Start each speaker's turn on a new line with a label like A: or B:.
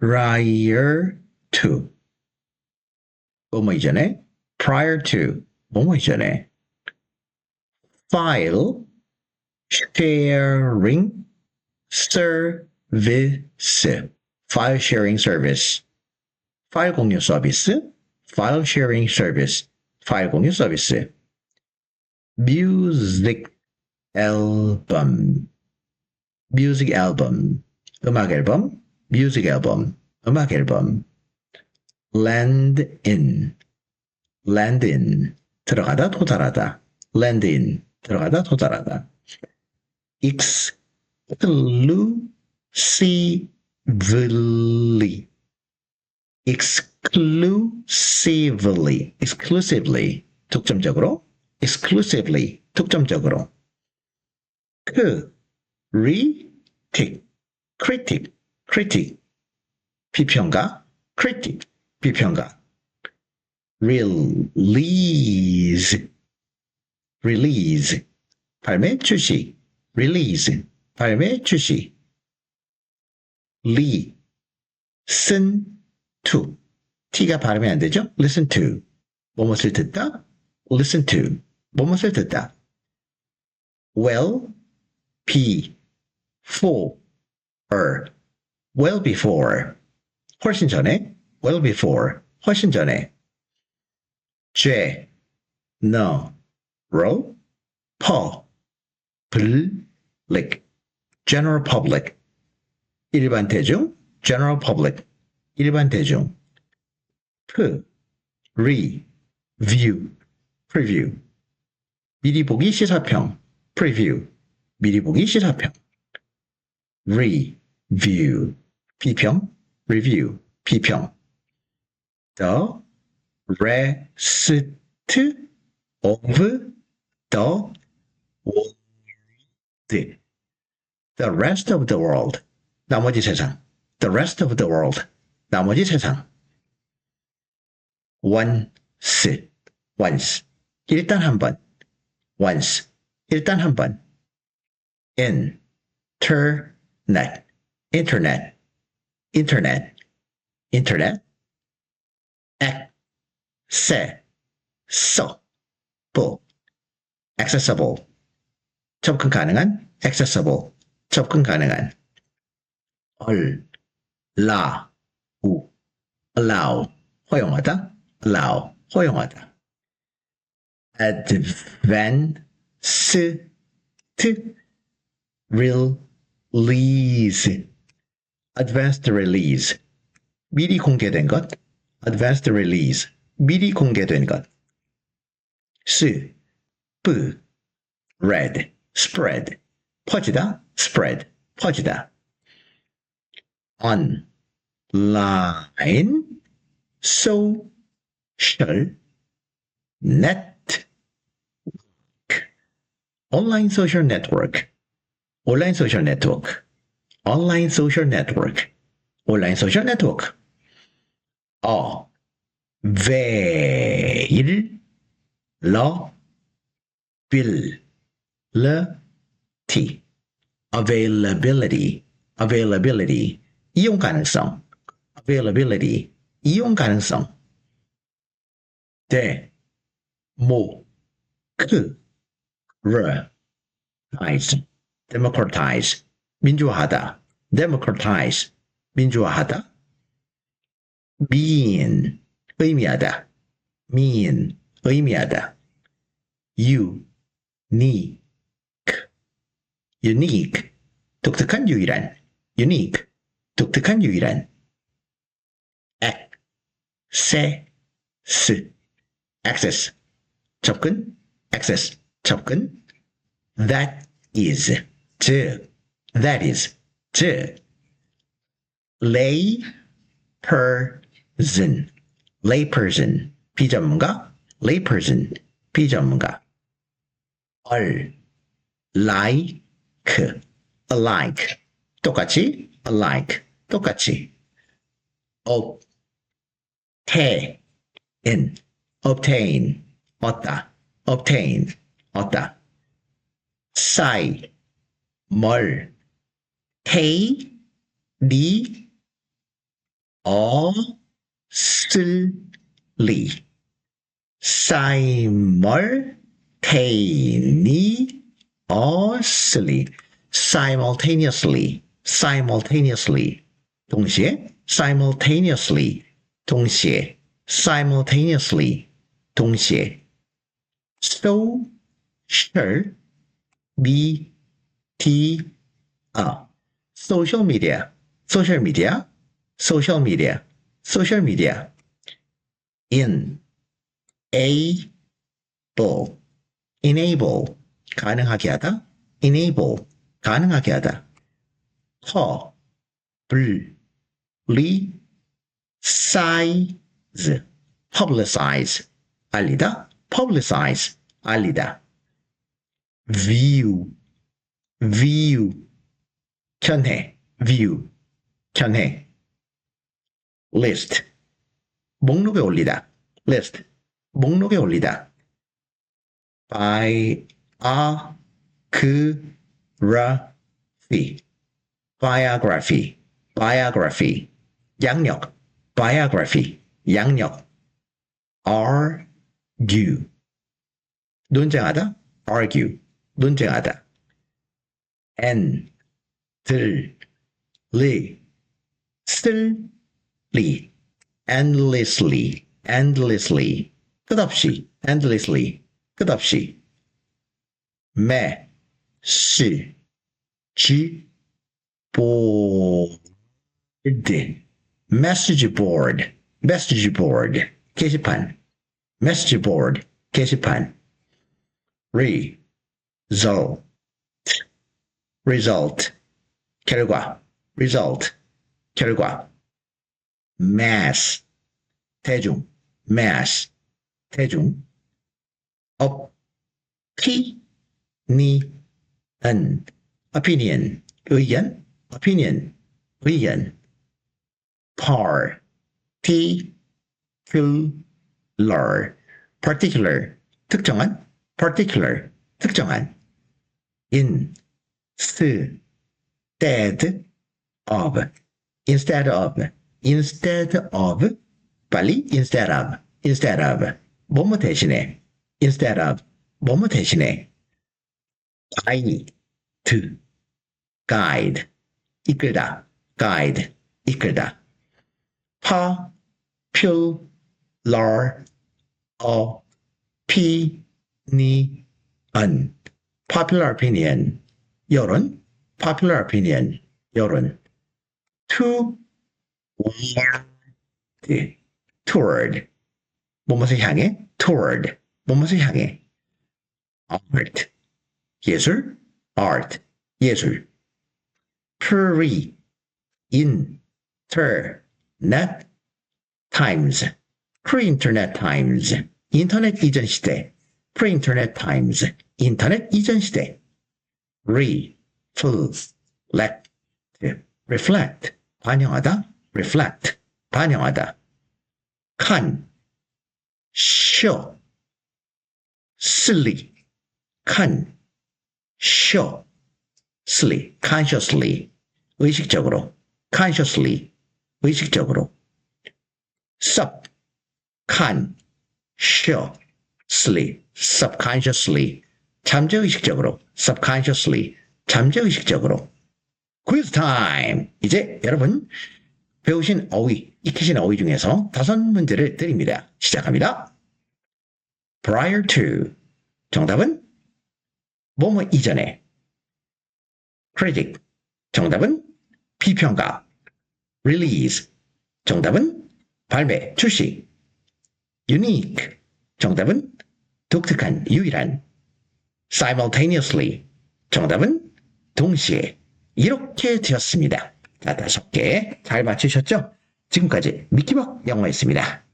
A: prior to 뭐뭐 이전에 prior to 뭐뭐 이전에 file sharing service file sharing service 파일 공유 서비스 file sharing service 파일 공유 서비스 music album music album 음악 앨범 Music album 음악 앨범 land in land in 들어가다 도달하다 land in 들어가다 도달하다 exclusively exclusively exclusively 독점적으로 exclusively 독점적으로 그 critic critic critic 비평가 critic 비평가 release release 발매 출시 release 발매 출시 listen to t가 발음이 안 되죠? listen to 뭐뭇을 듣다 listen to 뭐뭇을 듣다 well be for well before 훨씬 전에 well before 훨씬 전에 j no 로 public general public 일반 대중 general public 일반 대중 p review preview 미리 보기 시사평 preview 미리 보기 시사평 review 비평 review 비평 the rest of the world the rest of the world 나머지 세상 the rest of the world 나머지 세상 once once 일단 한번 once 일단 한번 internet internet internet internet accessible accessible 접근 가능한 accessible 접근 가능한 allow allow 허용하다 allow 허용하다 advanced release advanced release 미리 공개된 것 advanced release 미리 공개된 것 스, 뿌, red, spread, 퍼지다, spread, 퍼지다. online, social, network, online social network, online social network, online social network, online social network. 어, veil, law, bill, T. availability, availability, 이용 가능성, availability, 이용 가능성. 대, 모, 크, 르, ize, democratize, 민주화하다, democratize, 민주화하다. mean, 의미하다, mean, 의미하다. unique, unique, 독특한 유일한, unique, 독특한 유일한. access, access, 접근, access, 접근. that is, 즉, that is, 즉. lay person, lay person, 비전문가, lay person, 비전문가. all, like, alike, 똑같이, alike, 똑같이. obtain, obtain, 얻다, obtain, 얻다. 싸이, 멀, K D silly simultaneously simultaneously. simultaneously 同学 simultaneously. 同学 simultaneously. 同学 so sure b t a social media social media social media social media in a able enable 가능하게 하다 enable 가능하게 하다 허 불, 리, size, publicize, 알리다, publicize, 알리다. view, view, 견해, view, 견해. list, 목록에 올리다, list, 목록에 올리다. biography, biography. biography, 양력, biography, 양력, argue, 논쟁하다, argue, 논쟁하다, and, 들, 리, 쓸, 리, endlessly, endlessly, 끝없이, endlessly, 끝없이, 매, 시, 지, 보, board, message board, message board, 게시판, message board, 게시판, result, result, 결과, result, 결과, mass, 대중, mass, 대중, opinion, opinion, 의견, opinion, 의견, particular, particular, 특정한, particular, 특정한, instead of, instead of, instead of, 빨리 instead of, instead of, 뭐뭐 대신에, instead of, 뭐뭐 대신에, guide, guide, 이끌다, guide, 이끌다. popular opinion popular opinion 여론 popular opinion 여론 toward toward 뭐뭇을 향해 toward 뭐뭇을 향해 art 예술 art 예술 pre internet times pre-internet times 인터넷 이전 시대 pre-internet times 인터넷 이전 시대 reflect reflect 반영하다 reflect 반영하다 con show silly con show silly consciously 의식적으로 consciously 의식적으로 sub consciously subconsciously 잠재의식적으로 subconsciously 잠재의식적으로. Quiz time. 이제 여러분 배우신 어휘 익히신 어휘 중에서 다섯 문제를 드립니다. 시작합니다. Prior to. 정답은 뭐뭐 이전에. Critic. 정답은 비평가. Release. 정답은 발매, 출시. unique. 정답은 독특한, 유일한. simultaneously. 정답은 동시에. 이렇게 되었습니다. 자, 다섯 개 잘 맞추셨죠? 지금까지 미키박 영어였습니다.